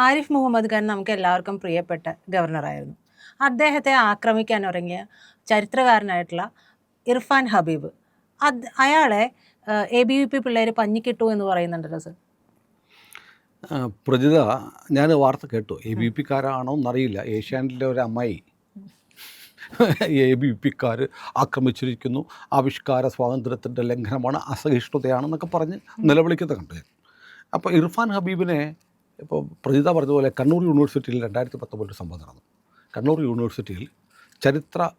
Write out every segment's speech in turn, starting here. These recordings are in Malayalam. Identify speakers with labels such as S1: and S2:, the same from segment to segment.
S1: ആരിഫ് മുഹമ്മദ് ഖാൻ നമുക്ക് എല്ലാവർക്കും പ്രിയപ്പെട്ട ഗവർണറായിരുന്നു. അദ്ദേഹത്തെ ആക്രമിക്കാൻ ഇറങ്ങിയ ചരിത്രകാരനായിട്ടുള്ള ഇർഫാൻ ഹബീബ്. അത് അയാളെ എ ബി വി പി പിള്ളേർ പഞ്ഞിക്കിട്ടു എന്ന് പറയുന്നുണ്ടല്ലോ സർ.
S2: പ്രജിത ഞാൻ വാർത്ത കേട്ടു. എ ബി പിക്കാരാണോ എന്നറിയില്ല. ഏഷ്യാനെറ്റിലെ ഒരു അമ്മായി എ ബി പിക്കാർ ആക്രമിച്ചിരിക്കുന്നു. ആവിഷ്കാര സ്വാതന്ത്ര്യത്തിന്റെ ലംഘനമാണ് അസഹിഷ്ണുതയാണെന്നൊക്കെ പറഞ്ഞ് നിലവിളിക്കുന്നത് കണ്ടു അപ്പോൾ ഇർഫാൻ ഹബീബിനെ ഇപ്പോൾ പ്രതിത പറഞ്ഞതുപോലെ കണ്ണൂർ യൂണിവേഴ്സിറ്റിയിൽ രണ്ടായിരത്തി പത്തൊമ്പതിൽ സംഭവം നടന്നു. കണ്ണൂർ യൂണിവേഴ്സിറ്റിയിൽ ചരിത്ര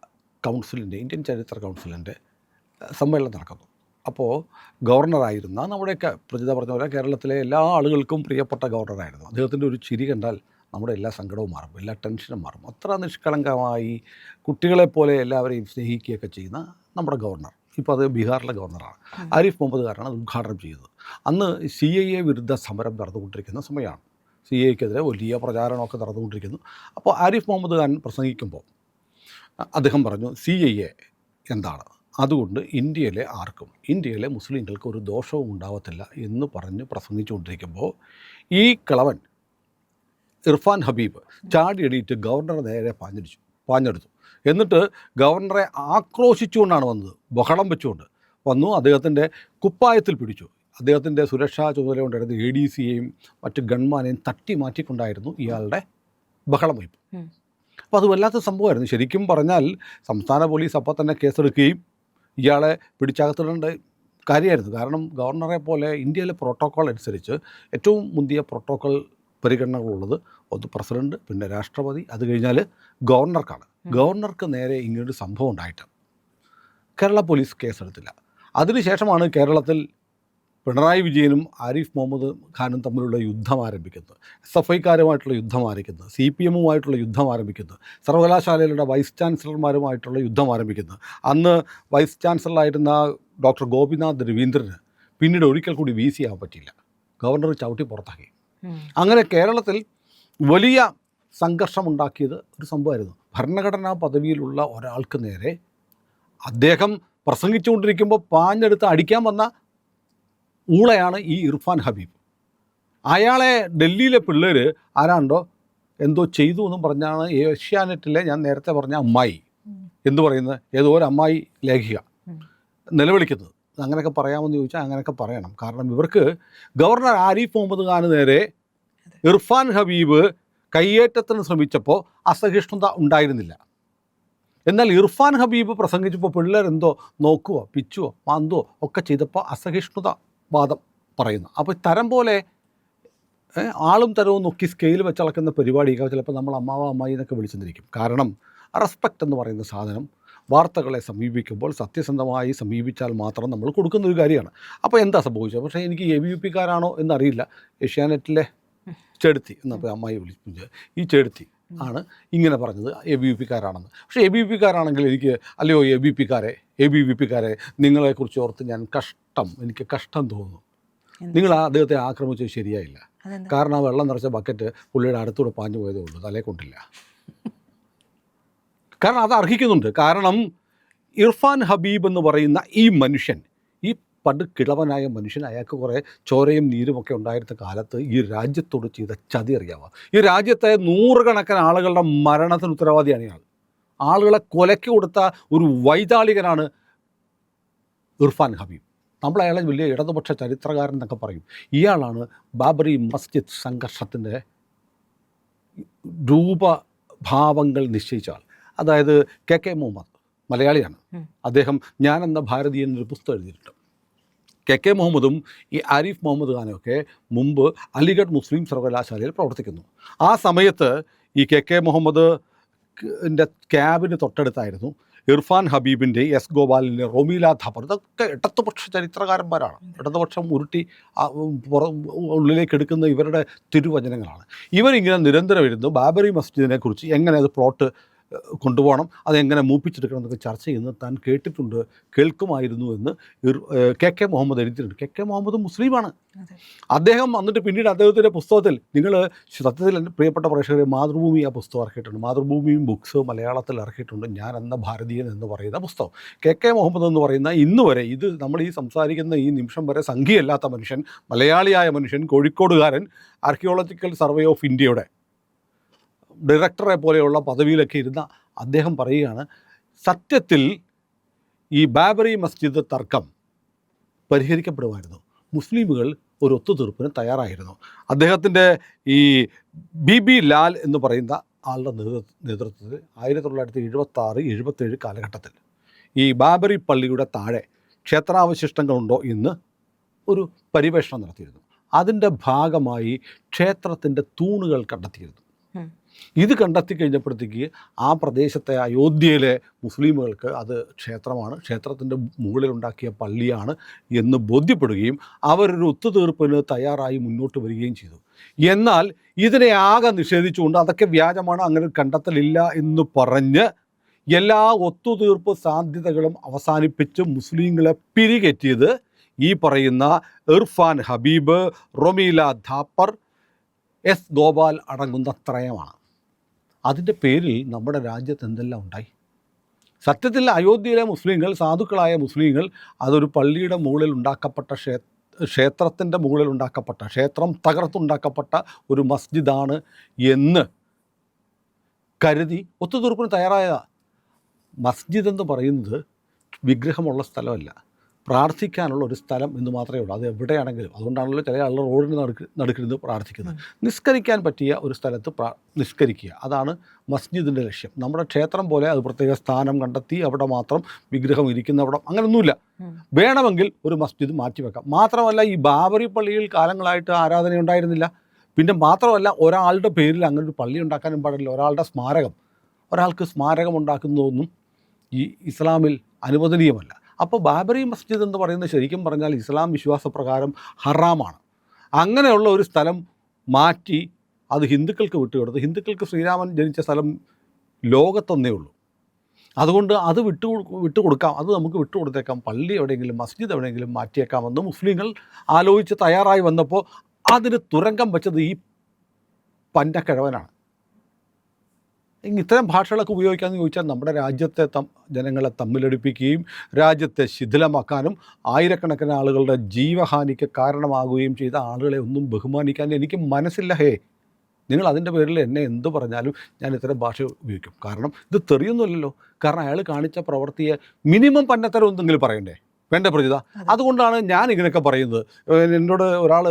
S2: കൗൺസിലിന്റെ ഇന്ത്യൻ ചരിത്ര കൗൺസിലിന്റെ സമ്മേളനം നടക്കുന്നു. അപ്പോൾ ഗവർണറായിരുന്ന നമ്മുടെയൊക്കെ പ്രജിത പറഞ്ഞ പോലെ കേരളത്തിലെ എല്ലാ ആളുകൾക്കും പ്രിയപ്പെട്ട ഗവർണറായിരുന്നു. അദ്ദേഹത്തിന്റെ ഒരു ചിരി കണ്ടാൽ നമ്മുടെ എല്ലാ സങ്കടവും മാറും എല്ലാ ടെൻഷനും മാറും. അത്ര നിഷ്കളങ്കമായി കുട്ടികളെപ്പോലെ എല്ലാവരെയും സ്നേഹിക്കുകയൊക്കെ ചെയ്യുന്ന നമ്മുടെ ഗവർണർ. ഇപ്പോൾ അത് ബീഹാറിലെ ഗവർണറാണ്. ആരിഫ് മുഹമ്മദ് അത് ഉദ്ഘാടനം ചെയ്തത്. അന്ന് സി ഐ എ വിരുദ്ധ സമരം നടന്നുകൊണ്ടിരിക്കുന്ന സമയമാണ്. സി എക്കെതിരെ വലിയ പ്രചാരണമൊക്കെ നടന്നുകൊണ്ടിരിക്കുന്നു. അപ്പോൾ ആരിഫ് മുഹമ്മദ് ഖാൻ പ്രസംഗിക്കുമ്പോൾ അദ്ദേഹം പറഞ്ഞു സി ഐ എ എന്താണ്? അതുകൊണ്ട് ഇന്ത്യയിലെ ആർക്കും ഇന്ത്യയിലെ മുസ്ലിങ്ങൾക്ക് ഒരു ദോഷവും ഉണ്ടാവത്തില്ല എന്ന് പറഞ്ഞ് പ്രസംഗിച്ചുകൊണ്ടിരിക്കുമ്പോൾ ഈ കിളവൻ ഇർഫാൻ ഹബീബ് ചാടി എണീറ്റ് ഗവർണറെ നേരെ പാഞ്ഞടിച്ചു പാഞ്ഞെടുത്തു. എന്നിട്ട് ഗവർണറെ ആക്രോശിച്ചുകൊണ്ടാണ് വന്നത് ബഹളം വെച്ചുകൊണ്ട്. വന്നു അദ്ദേഹത്തിന്റെ കുപ്പായത്തിൽ പിടിച്ചു. അദ്ദേഹത്തിന്റെ സുരക്ഷാ ചുമതല കൊണ്ടായിരുന്നു എ ഡി സിയെയും മറ്റ് ഗൺമാനെയും തട്ടി മാറ്റിക്കൊണ്ടായിരുന്നു ഇയാളുടെ ബഹളം വയ്പ് അപ്പോൾ അത് വല്ലാത്ത സംഭവമായിരുന്നു. ശരിക്കും പറഞ്ഞാൽ സംസ്ഥാന പോലീസ് അപ്പോൾ തന്നെ കേസെടുക്കുകയും ഇയാളെ പിടിച്ചകത്തിടേണ്ട കാര്യമായിരുന്നു. കാരണം ഗവർണറെ പോലെ ഇന്ത്യയിലെ പ്രോട്ടോക്കോൾ അനുസരിച്ച് ഏറ്റവും മുന്തിയ പ്രോട്ടോക്കോൾ പരിഗണനകളുള്ളത് ഒന്ന് പ്രസിഡന്റ് പിന്നെ രാഷ്ട്രപതി. അത് കഴിഞ്ഞാൽ ഗവർണർക്കാണ്. ഗവർണർക്ക് നേരെ ഇങ്ങനൊരു സംഭവം ഉണ്ടായിട്ട് കേരള പോലീസ് കേസെടുത്തില്ല. അതിനുശേഷമാണ് കേരളത്തിൽ പിണറായി വിജയനും ആരിഫ് മുഹമ്മദ് ഖാനും തമ്മിലുള്ള യുദ്ധം ആരംഭിക്കുന്നത് എസ് എഫ് ഐക്കാരുമായിട്ടുള്ള യുദ്ധം ആരംഭിക്കുന്നത് സി പി എമ്മുമായിട്ടുള്ള യുദ്ധം ആരംഭിക്കുന്നത് സർവകലാശാലകളുടെ വൈസ് ചാൻസലർമാരുമായിട്ടുള്ള യുദ്ധം ആരംഭിക്കുന്നത് അന്ന് വൈസ് ചാൻസലറായിരുന്ന ഡോക്ടർ ഗോപിനാഥ് രവീന്ദ്രന് പിന്നീട് ഒരിക്കൽ കൂടി വി സി ആവാൻ പറ്റിയില്ല. ഗവർണർ ചവിട്ടി പുറത്താക്കി. അങ്ങനെ കേരളത്തിൽ വലിയ സംഘർഷമുണ്ടാക്കിയത് ഒരു സംഭവമായിരുന്നു. ഭരണഘടനാ പദവിയിലുള്ള ഒരാൾക്ക് നേരെ അദ്ദേഹം പ്രസംഗിച്ചുകൊണ്ടിരിക്കുമ്പോൾ പാഞ്ഞെടുത്ത് അടിക്കാൻ വന്ന ഊളയാണ് ഈ ഇർഫാൻ ഹബീബ്. അയാളെ ഡൽഹിയിലെ പിള്ളേർ ആരാണ്ടോ എന്തോ ചെയ്തു എന്നും പറഞ്ഞാണ് ഏഷ്യാനെറ്റിലെ ഞാൻ നേരത്തെ പറഞ്ഞ അമ്മായി എന്ന് പറയുന്നത്? ഏതോ ഒരു അമ്മായി ലേഖിക. നിലവിളിക്കുന്നത്. അങ്ങനെയൊക്കെ പറയാമെന്ന് ചോദിച്ചാൽ അങ്ങനെയൊക്കെ പറയണം. കാരണം ഇവർക്ക് ഗവർണർ ആരിഫ് മുഹമ്മദ് ഖാന് നേരെ ഇർഫാൻ ഹബീബ് കയ്യേറ്റത്തിന് ശ്രമിച്ചപ്പോൾ അസഹിഷ്ണുത ഉണ്ടായിരുന്നില്ല. എന്നാൽ ഇർഫാൻ ഹബീബ് പ്രസംഗിച്ചപ്പോൾ പിള്ളേരെന്തോ നോക്കുവോ പിച്ചുവോ മാന്തുവോ ഒക്കെ ചെയ്തപ്പോൾ അസഹിഷ്ണുത വാദം പറയുന്നു. അപ്പോൾ തരം പോലെ ആളും തരവും നോക്കി സ്കെയിൽ വെച്ചളക്കുന്ന പരിപാടിയൊക്കെ ചിലപ്പോൾ നമ്മൾ അമ്മാവ അമ്മായി എന്നൊക്കെ വിളിച്ചെന്നിരിക്കും. കാരണം റെസ്പെക്റ്റ് എന്ന് പറയുന്ന സാധനം വാർത്തകളെ സമീപിക്കുമ്പോൾ സത്യസന്ധമായി സമീപിച്ചാൽ മാത്രം നമ്മൾ കൊടുക്കുന്ന ഒരു കാര്യമാണ്. അപ്പോൾ എന്താ സംഭവിച്ചത്? പക്ഷേ എനിക്ക് എ ബി യു പിക്കാരാണോ എന്നറിയില്ല. ഏഷ്യാനെറ്റിലെ ചെടുത്തി എന്നപ്പോൾ അമ്മായി വിളിച്ചു. ഈ ചെടുത്തി ആണ് ഇങ്ങനെ പറഞ്ഞത് എ ബി വി പിക്കാരാണെന്ന്. പക്ഷേ എ ബി വി പിക്കാരാണെങ്കിൽ എനിക്ക് അല്ലയോ എ ബി പിക്കാരെ എ ബി വി പിക്കാരെ നിങ്ങളെക്കുറിച്ച് ഓർത്ത് ഞാൻ കഷ്ടം എനിക്ക് കഷ്ടം തോന്നുന്നു. നിങ്ങൾ ആ അദ്ദേഹത്തെ ആക്രമിച്ചത് ശരിയായില്ല. കാരണം ആ വെള്ളം നിറച്ച ബക്കറ്റ് പുള്ളിയുടെ അടുത്തൂടെ പാഞ്ഞു പോയതേ ഉള്ളൂ തലേ കൊണ്ടില്ല. കാരണം അത് അർഹിക്കുന്നുണ്ട്. കാരണം ഇർഫാൻ ഹബീബ് എന്ന് പറയുന്ന ഈ മനുഷ്യൻ ഈ കിളവനായ മനുഷ്യൻ അയാൾക്ക് കുറേ ചോരയും നീരുമൊക്കെ ഉണ്ടായിരുന്ന കാലത്ത് ഈ രാജ്യത്തോട് ചെയ്ത ചതി അറിയാവുക ഈ രാജ്യത്തെ നൂറുകണക്കിന് ആളുകളുടെ മരണത്തിന് ഉത്തരവാദിയാണ് ഇയാൾ. ആളുകളെ കൊലയ്ക്ക് കൊടുത്ത ഒരു വൈതാളികനാണ് ഇർഫാൻ ഹബീബ്. നമ്മൾ അയാളെ വലിയ ഇടതുപക്ഷ ചരിത്രകാരൻ എന്നൊക്കെ പറയും. ഇയാളാണ് ബാബറി മസ്ജിദ് സംഘർഷത്തിന്റെ രൂപഭാവങ്ങൾ നിശ്ചയിച്ച ആൾ. അതായത് കെ കെ മുഹമ്മദ് മലയാളിയാണ്. അദ്ദേഹം ഞാൻ എന്ന ഭാരതീയൻ ഒരു പുസ്തകം എഴുതിയിട്ടുണ്ട്. കെ കെ മുഹമ്മദും ഈ ആരിഫ് മുഹമ്മദ് ഖാനുമൊക്കെ മുമ്പ് അലിഗഡ് മുസ്ലിം സർവകലാശാലയിൽ പ്രവർത്തിക്കുന്നു. ആ സമയത്ത് ഈ കെ കെ മുഹമ്മദ് ക്യാബിന് തൊട്ടടുത്തായിരുന്നു ഇർഫാൻ ഹബീബിന്റെ എസ് ഗോപാലിന്റെ റൊമീല ധബർ ഇതൊക്കെ ഇടതുപക്ഷ ചരിത്രകാരന്മാരാണ്. ഇടതുപക്ഷം ഉരുട്ടി ഉള്ളിലേക്ക് എടുക്കുന്ന ഇവരുടെ തിരുവചനങ്ങളാണ്. ഇവരിങ്ങനെ നിരന്തരം വരുന്നു ബാബറി മസ്ജിദിനെക്കുറിച്ച് എങ്ങനെ അത് പ്ലോട്ട് കൊണ്ടുപോകണം. അതെങ്ങനെ മൂപ്പിച്ചെടുക്കണം എന്നൊക്കെ ചർച്ച ചെയ്യുന്നത് താൻ കേട്ടിട്ടുണ്ട് കേൾക്കുമായിരുന്നു എന്ന് കെ കെ മുഹമ്മദ് എഴുതിയിട്ടുണ്ട്. കെ കെ മുഹമ്മദ് മുസ്ലിമാണ്. അദ്ദേഹം വന്നിട്ട് പിന്നീട് അദ്ദേഹത്തിന്റെ പുസ്തകത്തിൽ നിങ്ങൾ സത്യത്തിൽ എന്റെ പ്രിയപ്പെട്ട പ്രേക്ഷകരെ മാതൃഭൂമി ആ പുസ്തകം ഇറക്കിയിട്ടുണ്ട്. മാതൃഭൂമിയും ബുക്സ് മലയാളത്തിൽ ഇറക്കിയിട്ടുണ്ട്. ഞാൻ എന്ന ഭാരതീയൻ എന്ന് പറയുന്ന പുസ്തകം. കെ കെ മുഹമ്മദ് എന്ന് പറയുന്ന ഇന്ന് വരെ ഇത് നമ്മൾ ഈ സംസാരിക്കുന്ന ഈ നിമിഷം വരെ സംഖ്യയല്ലാത്ത മനുഷ്യൻ മലയാളിയായ മനുഷ്യൻ കോഴിക്കോടുകാരൻ ആർക്കിയോളജിക്കൽ സർവേ ഓഫ് ഇന്ത്യയുടെ ഡയറക്ടറെ പോലെയുള്ള പദവിയിലൊക്കെ ഇരുന്ന അദ്ദേഹം പറയുകയാണ് സത്യത്തിൽ ഈ ബാബറി മസ്ജിദ് തർക്കം പരിഹരിക്കപ്പെടുമായിരുന്നു. മുസ്ലിമുകൾ ഒരു ഒത്തുതീർപ്പിന് തയ്യാറായിരുന്നു. അദ്ദേഹത്തിന്റെ ഈ ബി ബി ലാൽ എന്ന് പറയുന്ന ആളുടെ നേതൃ- നേതൃത്വത്തിൽ ആയിരത്തി തൊള്ളായിരത്തി എഴുപത്തി ആറ് എഴുപത്തേഴ് കാലഘട്ടത്തിൽ ഈ ബാബറി പള്ളിയുടെ താഴെ ക്ഷേത്രാവശിഷ്ടങ്ങളുണ്ടോ എന്ന് ഒരു പരിവേഷണം നടത്തിയിരുന്നു. അതിന്റെ ഭാഗമായി ക്ഷേത്രത്തിന്റെ തൂണുകൾ കണ്ടെത്തിയിരുന്നു. ഇത് കണ്ടെത്തി കഴിഞ്ഞപ്പോഴത്തേക്ക് ആ പ്രദേശത്തെ അയോധ്യയിലെ മുസ്ലിമുകൾക്ക് അത് ക്ഷേത്രമാണ്. ക്ഷേത്രത്തിന്റെ മുകളിലുണ്ടാക്കിയ പള്ളിയാണ് എന്ന് ബോധ്യപ്പെടുകയും അവരൊരു ഒത്തുതീർപ്പിന് തയ്യാറായി മുന്നോട്ട് വരികയും ചെയ്തു. എന്നാൽ ഇതിനെ ആകെ നിഷേധിച്ചുകൊണ്ട് അതൊക്കെ വ്യാജമാണ് അങ്ങനെ കണ്ടെത്തലില്ല എന്ന് പറഞ്ഞ് എല്ലാ ഒത്തുതീർപ്പ് സാധ്യതകളും അവസാനിപ്പിച്ച് മുസ്ലിങ്ങളെ പിരികെറ്റിയത് ഈ പറയുന്ന ഇർഫാൻ ഹബീബ് റൊമീല ധാപ്പർ എസ് ഗോപാൽ അടങ്ങുന്ന ത്രയമാണ്. അതിന്റെ പേരിൽ നമ്മുടെ രാജ്യത്ത് എന്തെല്ലാം ഉണ്ടായി? സത്യത്തിൽ അയോധ്യയിലെ മുസ്ലിങ്ങൾ സാധുക്കളായ മുസ്ലിങ്ങൾ അതൊരു പള്ളിയുടെ മുകളിൽ ഉണ്ടാക്കപ്പെട്ട ക്ഷേ ക്ഷേത്രത്തിന്റെ മുകളിൽ ഉണ്ടാക്കപ്പെട്ട ക്ഷേത്രം തകർത്തുണ്ടാക്കപ്പെട്ട ഒരു മസ്ജിദാണ് എന്ന് കരുതി ഒത്തുതീർപ്പിന് തയ്യാറായതാണ് മസ്ജിദ് എന്ന് പറയുന്നത് വിഗ്രഹമുള്ള സ്ഥലമല്ല. പ്രാർത്ഥിക്കാനുള്ള ഒരു സ്ഥലം എന്ന് മാത്രമേ ഉള്ളൂ. അത് എവിടെയാണെങ്കിലും. അതുകൊണ്ടാണല്ലോ ചില ആളുകൾ റോഡിന് നടുക്ക് നടുക്കിരുന്ന് പ്രാർത്ഥിക്കുന്നത്. നിസ്കരിക്കാൻ പറ്റിയ ഒരു സ്ഥലത്ത് പ്രാ നിസ്കരിക്കുക. അതാണ് മസ്ജിദിന്റെ ലക്ഷ്യം. നമ്മുടെ ക്ഷേത്രം പോലെ അത് പ്രത്യേക സ്ഥാനം കണ്ടെത്തി അവിടെ മാത്രം വിഗ്രഹം ഇരിക്കുന്നവിടം അങ്ങനെയൊന്നുമില്ല. വേണമെങ്കിൽ ഒരു മസ്ജിദ് മാറ്റിവെക്കാം. മാത്രമല്ല ഈ ബാബറി പള്ളിയിൽ കാലങ്ങളായിട്ട് ആരാധന ഉണ്ടായിരുന്നില്ല. പിന്നെ മാത്രമല്ല ഒരാളുടെ പേരിൽ അങ്ങനെ ഒരു പള്ളി ഉണ്ടാക്കാനും പാടില്ല. ഒരാളുടെ സ്മാരകം. ഒരാൾക്ക് സ്മാരകം ഉണ്ടാക്കുന്നതൊന്നും ഈ ഇസ്ലാമിൽ അനുവദനീയമല്ല. അപ്പോൾ ബാബറി മസ്ജിദ് എന്ന് പറയുന്നത് ശരിക്കും പറഞ്ഞാൽ ഇസ്ലാം വിശ്വാസപ്രകാരം ഹറാമാണ്. അങ്ങനെയുള്ള ഒരു സ്ഥലം മാറ്റി അത് ഹിന്ദുക്കൾക്ക് വിട്ടുകൊടുത്ത് ഹിന്ദുക്കൾക്ക് ശ്രീരാമൻ ജനിച്ച സ്ഥലം ലോകത്തൊന്നേ ഉള്ളൂ. അതുകൊണ്ട് അത് വിട്ടു വിട്ടുകൊടുക്കാം അത് നമുക്ക് വിട്ടുകൊടുത്തേക്കാം പള്ളി എവിടെയെങ്കിലും മസ്ജിദ് എവിടെയെങ്കിലും മാറ്റിയേക്കാമെന്ന് മുസ്ലിങ്ങൾ ആലോചിച്ച് തയ്യാറായി വന്നപ്പോൾ അതിന് തുരങ്കം വെച്ചത് ഈ പന്നക്കിഴവനാണ് ഇത്തരം ഭാഷകളൊക്കെ ഉപയോഗിക്കാമെന്ന് ചോദിച്ചാൽ നമ്മുടെ രാജ്യത്തെ ജനങ്ങളെ തമ്മിലടിപ്പിക്കുകയും രാജ്യത്തെ ശിഥിലമാക്കാനും ആയിരക്കണക്കിന് ആളുകളുടെ ജീവഹാനിക്ക് കാരണമാകുകയും ചെയ്ത ആളുകളെ ഒന്നും ബഹുമാനിക്കാൻ എനിക്ക് മനസ്സില്ല. ഹേ നിങ്ങൾ അതിന്റെ പേരിൽ എന്നെ എന്ത് പറഞ്ഞാലും ഞാൻ ഇത്തരം ഭാഷ ഉപയോഗിക്കും. കാരണം ഇത് തെറിയൊന്നുമില്ലല്ലോ. കാരണം അയാൾ കാണിച്ച പ്രവൃത്തിയെ മിനിമം പന്നത്തരം എന്തെങ്കിലും പറയണ്ടേ? വേണ്ട പ്രജിത അതുകൊണ്ടാണ് ഞാൻ ഇങ്ങനെയൊക്കെ പറയുന്നത്. എന്നോട് ഒരാൾ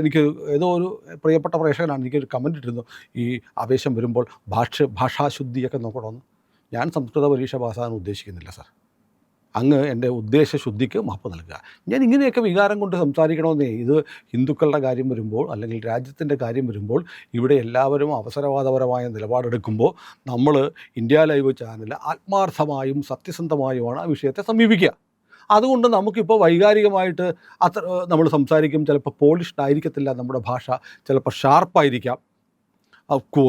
S2: എനിക്ക് ഏതോ ഒരു പ്രിയപ്പെട്ട പ്രേക്ഷകനാണ് എനിക്കൊരു കമന്റ് ഇട്ടിരുന്നു. ഈ ആവേശം വരുമ്പോൾ ഭാഷ ഭാഷാശുദ്ധിയൊക്കെ നോക്കണമെന്ന്. ഞാൻ സംസ്കൃത പരീക്ഷ പാസ്സാകാൻ ഉദ്ദേശിക്കുന്നില്ല സാർ അങ്ങ് എന്റെ ഉദ്ദേശശുദ്ധിക്ക് മാപ്പ് നൽകുക. ഞാൻ ഇങ്ങനെയൊക്കെ വികാരം കൊണ്ട് സംസാരിക്കണമെന്നേ ഇത് ഹിന്ദുക്കളുടെ കാര്യം വരുമ്പോൾ അല്ലെങ്കിൽ രാജ്യത്തിന്റെ കാര്യം വരുമ്പോൾ ഇവിടെ എല്ലാവരും അവസരവാദപരമായ നിലപാടെടുക്കുമ്പോൾ നമ്മൾ ഇന്ത്യ ലൈവ് ചാനൽ ആത്മാർത്ഥമായും സത്യസന്ധമായുമാണ് ആ വിഷയത്തെ സമീപിക്കുക. അതുകൊണ്ട് നമുക്കിപ്പോൾ വൈകാരികമായിട്ട് അത്ര നമ്മൾ സംസാരിക്കും. ചിലപ്പോൾ പോളിഷ്ഡ് ആയിരിക്കത്തില്ല നമ്മുടെ ഭാഷ. ചിലപ്പോൾ ഷാർപ്പായിരിക്കാം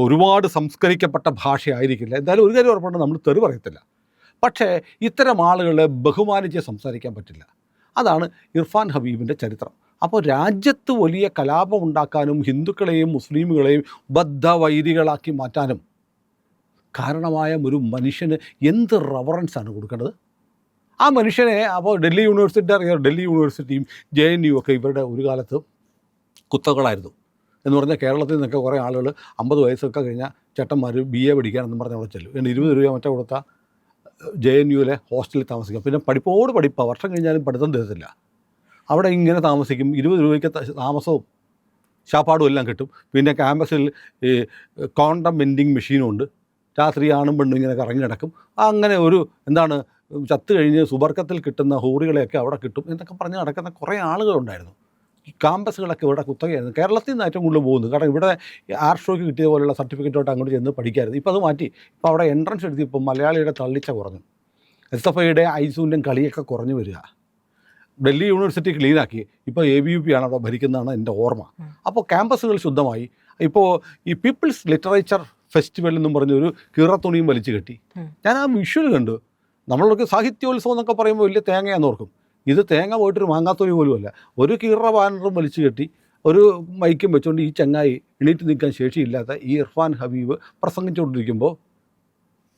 S2: ഒരുപാട് സംസ്കരിക്കപ്പെട്ട ഭാഷയായിരിക്കില്ല. എന്തായാലും ഒരു കാര്യം ഉറപ്പുണ്ട് നമ്മൾ തെറി പറയത്തില്ല. പക്ഷേ ഇത്തരം ആളുകളെ ബഹുമാനിച്ച് സംസാരിക്കാൻ പറ്റില്ല. അതാണ് ഇർഫാൻ ഹബീബിന്റെ ചരിത്രം. അപ്പോൾ രാജ്യത്ത് വലിയ കലാപം ഉണ്ടാക്കാനും ഹിന്ദുക്കളെയും മുസ്ലിമുകളെയും ബദ്ധവൈരികളാക്കി മാറ്റാനും കാരണമായ ഒരു മനുഷ്യന് എന്ത് റവറൻസാണ് കൊടുക്കേണ്ടത്? ആ മനുഷ്യനെ അപ്പോൾ ഡൽഹി യൂണിവേഴ്സിറ്റി അറിയാം. ഡൽഹി യൂണിവേഴ്സിറ്റിയും ജെ എൻ യു ഒക്കെ ഇവരുടെ ഒരു കാലത്ത് കുത്തകളായിരുന്നു. എന്ന് പറഞ്ഞാൽ കേരളത്തിൽ നിന്നൊക്കെ കുറേ ആളുകൾ അമ്പത് വയസ്സൊക്കെ കഴിഞ്ഞാൽ ചേട്ടന്മാർ ബി എ പഠിക്കാനെന്ന് പറഞ്ഞ് അവിടെ ചെല്ലും. എന്റെ ഇരുപത് രൂപ മറ്റേ കൊടുത്ത ജെ എൻ യുവിലെ ഹോസ്റ്റലിൽ താമസിക്കാം. പിന്നെ പഠിപ്പോട് പഠിപ്പാണ് വർഷം കഴിഞ്ഞാലും പഠിത്തം തീരത്തില്ല. അവിടെ ഇങ്ങനെ താമസിക്കും. ഇരുപത് രൂപയ്ക്ക് താമസവും ശാപ്പാടും എല്ലാം കിട്ടും. പിന്നെ ക്യാമ്പസിൽ ഈ കോണ്ടം വെൻഡിങ് മെഷീനും ഉണ്ട് രാത്രി ആണും പെണ്ണും ഇങ്ങനെ കറങ്ങി നടക്കും. അങ്ങനെ ഒരു എന്താണ് ചത്ത് കഴിഞ്ഞ് സുബർക്കത്തിൽ കിട്ടുന്ന ഹൂറികളെയൊക്കെ അവിടെ കിട്ടും എന്നൊക്കെ പറഞ്ഞ് നടക്കുന്ന കുറേ ആളുകളുണ്ടായിരുന്നു. ഈ ക്യാമ്പസുകളൊക്കെ ഇവിടെ കുത്തകയായിരുന്നു. കേരളത്തിൽ നിന്ന് ഏറ്റവും കൂടുതൽ പോകുന്നത്. കാരണം ഇവിടെ ആർ ഷോയ്ക്ക് കിട്ടിയ പോലുള്ള സർട്ടിഫിക്കറ്റോട്ട് അങ്ങോട്ട് ചെന്ന് പഠിക്കായിരുന്നു. ഇപ്പോൾ അത് മാറ്റി. ഇപ്പോൾ അവിടെ എൻട്രൻസ് എടുത്തി ഇപ്പോൾ മലയാളിയുടെ തള്ളിച്ച കുറഞ്ഞു. എസ് എഫ് ഐയുടെ ഐസൂന്റെയും കളിയൊക്കെ കുറഞ്ഞു വരിക. ഡൽഹി യൂണിവേഴ്സിറ്റി ക്ലീനാക്കി. ഇപ്പോൾ എ ബി യു പി ആണ് അവിടെ ഭരിക്കുന്നതാണ് എന്റെ ഓർമ്മ. അപ്പോൾ ക്യാമ്പസുകൾ ശുദ്ധമായി. ഇപ്പോൾ ഈ പീപ്പിൾസ് ലിറ്ററേച്ചർ ഫെസ്റ്റിവൽ എന്നും പറഞ്ഞൊരു കീറത്തുണിയും വലിച്ചു കെട്ടി. ഞാൻ ആ വിഷ്വൽ കണ്ടു. നമ്മളൊക്കെ സാഹിത്യോത്സവം എന്നൊക്കെ പറയുമ്പോൾ വലിയ തേങ്ങയാണ് ഓർക്കും. ഇത് തേങ്ങ പോയിട്ടൊരു മാങ്ങാത്തൊലി പോലുമല്ല. ഒരു കീറ ബാനറും വലിച്ചു കെട്ടി ഒരു മൈക്കും വെച്ചുകൊണ്ട് ഈ ചങ്ങായി എണീറ്റ് നിൽക്കാൻ ശേഷിയില്ലാത്ത ഈ ഇർഫാൻ ഹബീബ് പ്രസംഗിച്ചുകൊണ്ടിരിക്കുമ്പോൾ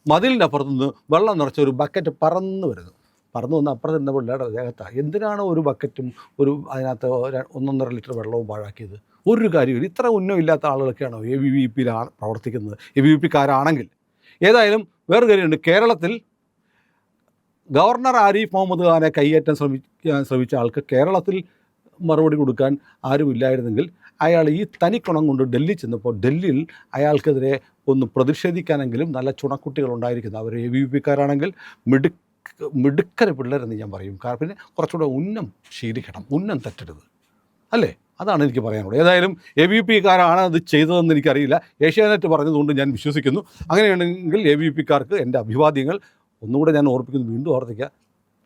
S2: മതിലിന്റെ അപ്പുറത്തുനിന്ന് വെള്ളം നിറച്ച ഒരു ബക്കറ്റ് പറന്ന് വരുന്നു. പറന്നു വന്ന് അപ്പുറത്ത് നിന്ന പിള്ളേരുടെ ദേഹത്താണ് എന്തിനാണ് ഒരു ബക്കറ്റും ഒരു അതിനകത്ത് ഒന്നൊന്നര ലിറ്റർ വെള്ളവും പാഴാക്കിയത്? ഒരു കാര്യമില്ല ഇത്ര ഉന്നമില്ലാത്ത ആളുകളൊക്കെയാണോ എ ബി വി പിയിലാണ് പ്രവർത്തിക്കുന്നത്? എ ബി വി പിക്കാരാണെങ്കിൽ ഏതായാലും വേറൊരു കാര്യമുണ്ട്. കേരളത്തിൽ ഗവർണർ ആരിഫ് മുഹമ്മദ് ഖാനെ കൈയേറ്റാൻ ശ്രമിക്കാൻ ശ്രമിച്ച ആൾക്ക് കേരളത്തിൽ മറുപടി കൊടുക്കാൻ ആരുമില്ലായിരുന്നെങ്കിൽ അയാൾ ഈ തനിക്കുണം കൊണ്ട് ഡൽഹി ചെന്നപ്പോൾ ഡൽഹിയിൽ അയാൾക്കെതിരെ ഒന്ന് പ്രതിഷേധിക്കാനെങ്കിലും നല്ല ചുണക്കുട്ടികൾ ഉണ്ടായിരിക്കുന്നത്. അവർ എ ബി വി പിക്കാരാണെങ്കിൽ മിടുക്ക് മിടുക്കര പിള്ളേരെന്ന് ഞാൻ പറയും. കാരണം പിന്നെ കുറച്ചുകൂടെ ഉന്നം ശീലിക്കണം. ഉന്നം തെറ്റരുത്. അല്ലേ? അതാണ് എനിക്ക് പറയാനുള്ളത്. ഏതായാലും എ ബി പിക്കാരാണ് അത് ചെയ്തതെന്ന് എനിക്കറിയില്ല. ഏഷ്യാനെറ്റ് പറഞ്ഞതുകൊണ്ട് ഞാൻ വിശ്വസിക്കുന്നു. അങ്ങനെയാണെങ്കിൽ എ ബി പിക്കാർക്ക് എന്റെ അഭിവാദ്യങ്ങൾ ഒന്നുകൂടെ ഞാൻ ഓർപ്പിക്കുന്നു വീണ്ടും ഓർത്തിക്കുക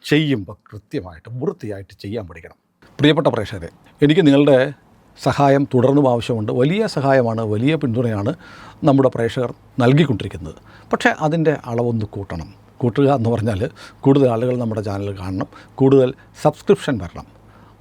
S2: ചെയ്യുമ്പോൾ കൃത്യമായിട്ട് വൃത്തിയായിട്ട് ചെയ്യാൻ പഠിക്കണം. പ്രിയപ്പെട്ട പ്രേക്ഷകരെ എനിക്ക് നിങ്ങളുടെ സഹായം തുടർന്നും ആവശ്യമുണ്ട്. വലിയ സഹായമാണ് വലിയ പിന്തുണയാണ് നമ്മുടെ പ്രേക്ഷകർ നൽകിക്കൊണ്ടിരിക്കുന്നത്. പക്ഷേ അതിന്റെ അളവൊന്ന് കൂട്ടണം. കൂട്ടുക എന്ന് പറഞ്ഞാൽ കൂടുതൽ ആളുകൾ നമ്മുടെ ചാനൽ കാണണം. കൂടുതൽ സബ്സ്ക്രിപ്ഷൻ വരണം.